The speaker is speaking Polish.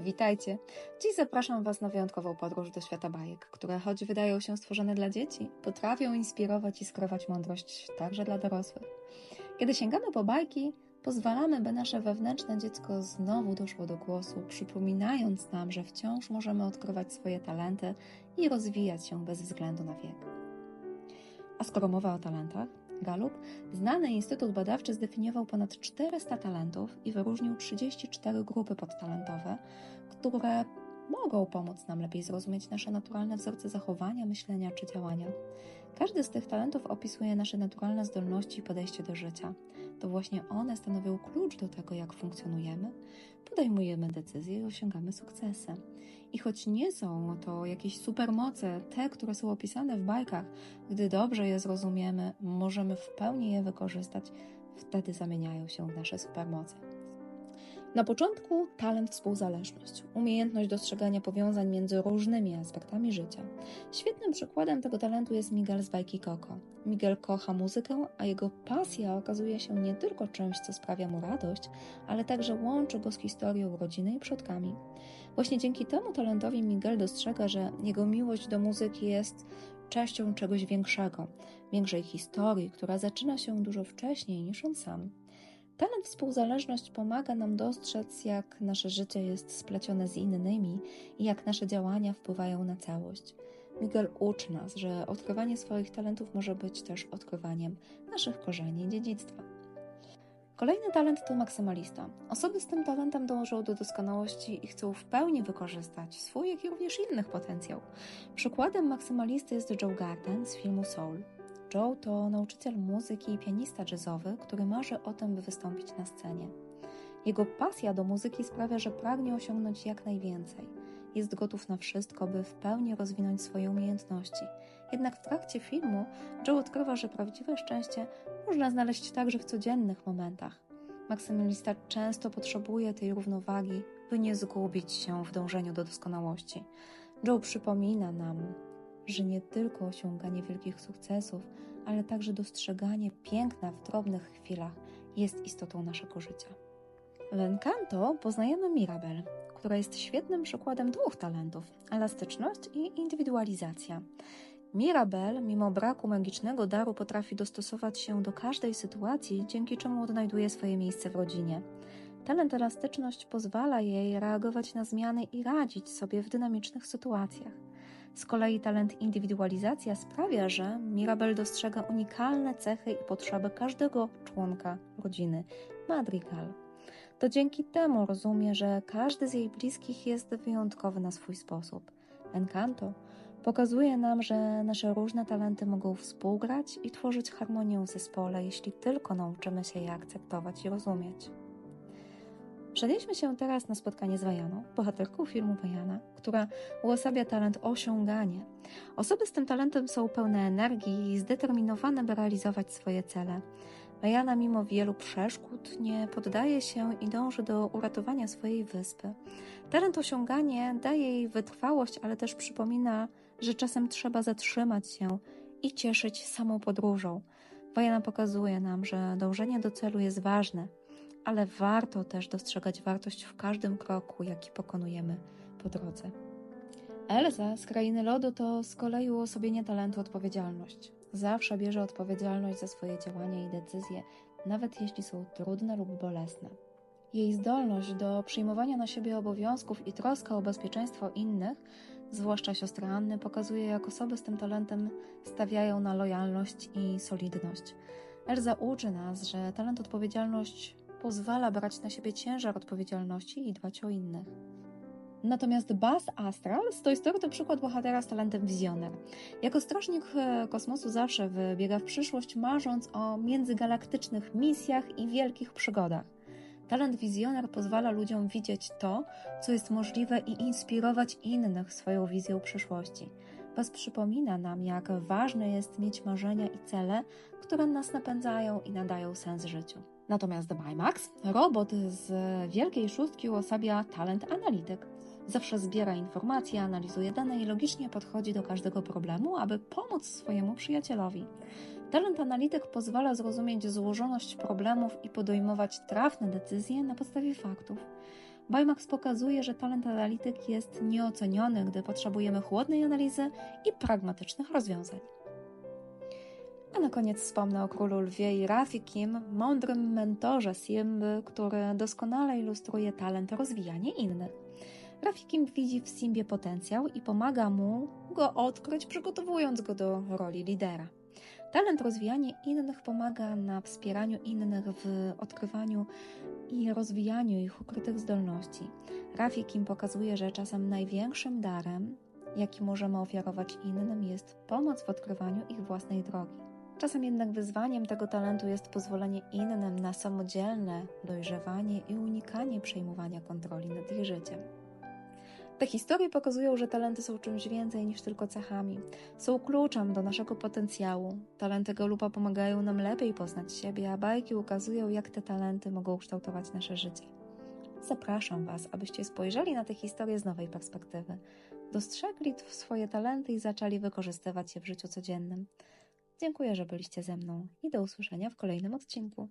Witajcie! Dziś zapraszam Was na wyjątkową podróż do świata bajek, które choć wydają się stworzone dla dzieci, potrafią inspirować i skrywać mądrość także dla dorosłych. Kiedy sięgamy po bajki, pozwalamy, by nasze wewnętrzne dziecko znowu doszło do głosu, przypominając nam, że wciąż możemy odkrywać swoje talenty i rozwijać się bez względu na wiek. A skoro mowa o talentach, Gallup, znany instytut badawczy zdefiniował ponad 400 talentów i wyróżnił 34 grupy podtalentowe, które mogą pomóc nam lepiej zrozumieć nasze naturalne wzorce zachowania, myślenia czy działania. Każdy z tych talentów opisuje nasze naturalne zdolności i podejście do życia. To właśnie one stanowią klucz do tego, jak funkcjonujemy, podejmujemy decyzje i osiągamy sukcesy. I choć nie są to jakieś supermoce, te, które są opisane w bajkach, gdy dobrze je zrozumiemy, możemy w pełni je wykorzystać, wtedy zamieniają się w nasze supermoce. Na początku talent współzależność, umiejętność dostrzegania powiązań między różnymi aspektami życia. Świetnym przykładem tego talentu jest Miguel z bajki Coco. Miguel kocha muzykę, a jego pasja okazuje się nie tylko czymś, co sprawia mu radość, ale także łączy go z historią rodziny i przodkami. Właśnie dzięki temu talentowi Miguel dostrzega, że jego miłość do muzyki jest częścią czegoś większego, większej historii, która zaczyna się dużo wcześniej niż on sam. Talent współzależność pomaga nam dostrzec, jak nasze życie jest splecione z innymi i jak nasze działania wpływają na całość. Miguel uczy nas, że odkrywanie swoich talentów może być też odkrywaniem naszych korzeni i dziedzictwa. Kolejny talent to maksymalista. Osoby z tym talentem dążą do doskonałości i chcą w pełni wykorzystać swój, jak i również innych potencjał. Przykładem maksymalisty jest Joe Garden z filmu Soul. Joe to nauczyciel muzyki i pianista jazzowy, który marzy o tym, by wystąpić na scenie. Jego pasja do muzyki sprawia, że pragnie osiągnąć jak najwięcej. Jest gotów na wszystko, by w pełni rozwinąć swoje umiejętności. Jednak w trakcie filmu Joe odkrywa, że prawdziwe szczęście można znaleźć także w codziennych momentach. Maksymalista często potrzebuje tej równowagi, by nie zgubić się w dążeniu do doskonałości. Joe przypomina nam, że nie tylko osiąganie wielkich sukcesów, ale także dostrzeganie piękna w drobnych chwilach jest istotą naszego życia. W Encanto poznajemy Mirabel, która jest świetnym przykładem dwóch talentów: elastyczność i indywidualizacja. Mirabel, mimo braku magicznego daru, potrafi dostosować się do każdej sytuacji, dzięki czemu odnajduje swoje miejsce w rodzinie. Talent elastyczność pozwala jej reagować na zmiany i radzić sobie w dynamicznych sytuacjach. Z kolei talent indywidualizacja sprawia, że Mirabel dostrzega unikalne cechy i potrzeby każdego członka rodziny Madrigal. To dzięki temu rozumie, że każdy z jej bliskich jest wyjątkowy na swój sposób. Encanto pokazuje nam, że nasze różne talenty mogą współgrać i tworzyć harmonię w zespole, jeśli tylko nauczymy się je akceptować i rozumieć. Przenieśmy się teraz na spotkanie z Wajaną, bohaterką filmu Wajana, która uosabia talent osiąganie. Osoby z tym talentem są pełne energii i zdeterminowane, by realizować swoje cele. Wajana, mimo wielu przeszkód, nie poddaje się i dąży do uratowania swojej wyspy. Talent osiąganie daje jej wytrwałość, ale też przypomina, że czasem trzeba zatrzymać się i cieszyć samą podróżą. Wajana pokazuje nam, że dążenie do celu jest ważne, ale warto też dostrzegać wartość w każdym kroku, jaki pokonujemy po drodze. Elza z Krainy Lodu to z kolei uosobienie talentu odpowiedzialność. Zawsze bierze odpowiedzialność za swoje działania i decyzje, nawet jeśli są trudne lub bolesne. Jej zdolność do przyjmowania na siebie obowiązków i troska o bezpieczeństwo innych, zwłaszcza siostry Anny, pokazuje, jak osoby z tym talentem stawiają na lojalność i solidność. Elza uczy nas, że talent odpowiedzialność pozwala brać na siebie ciężar odpowiedzialności i dbać o innych. Natomiast Buzz Astral z Toy Story to przykład bohatera z talentem wizjoner. Jako strażnik e, kosmosu zawsze wybiega w przyszłość, marząc o międzygalaktycznych misjach i wielkich przygodach. Talent wizjoner pozwala ludziom widzieć to, co jest możliwe i inspirować innych swoją wizją przyszłości. Buzz przypomina nam, jak ważne jest mieć marzenia i cele, które nas napędzają i nadają sens życiu. Natomiast Bimax, robot z wielkiej szóstki uosabia talent analityk. Zawsze zbiera informacje, analizuje dane i logicznie podchodzi do każdego problemu, aby pomóc swojemu przyjacielowi. Talent analityk pozwala zrozumieć złożoność problemów i podejmować trafne decyzje na podstawie faktów. Baymax pokazuje, że talent analityk jest nieoceniony, gdy potrzebujemy chłodnej analizy i pragmatycznych rozwiązań. A na koniec wspomnę o królu lwie i Rafikim, mądrym mentorze Simby, który doskonale ilustruje talent rozwijania innych. Rafikim widzi w Simbie potencjał i pomaga mu go odkryć, przygotowując go do roli lidera. Talent rozwijania innych pomaga na wspieraniu innych w odkrywaniu i rozwijaniu ich ukrytych zdolności. Rafikim pokazuje, że czasem największym darem, jaki możemy ofiarować innym, jest pomoc w odkrywaniu ich własnej drogi. Czasem jednak wyzwaniem tego talentu jest pozwolenie innym na samodzielne dojrzewanie i unikanie przejmowania kontroli nad ich życiem. Te historie pokazują, że talenty są czymś więcej niż tylko cechami. Są kluczem do naszego potencjału. Talenty Galupa pomagają nam lepiej poznać siebie, a bajki ukazują, jak te talenty mogą kształtować nasze życie. Zapraszam Was, abyście spojrzeli na te historie z nowej perspektywy, dostrzegli swoje talenty i zaczęli wykorzystywać je w życiu codziennym. Dziękuję, że byliście ze mną i do usłyszenia w kolejnym odcinku.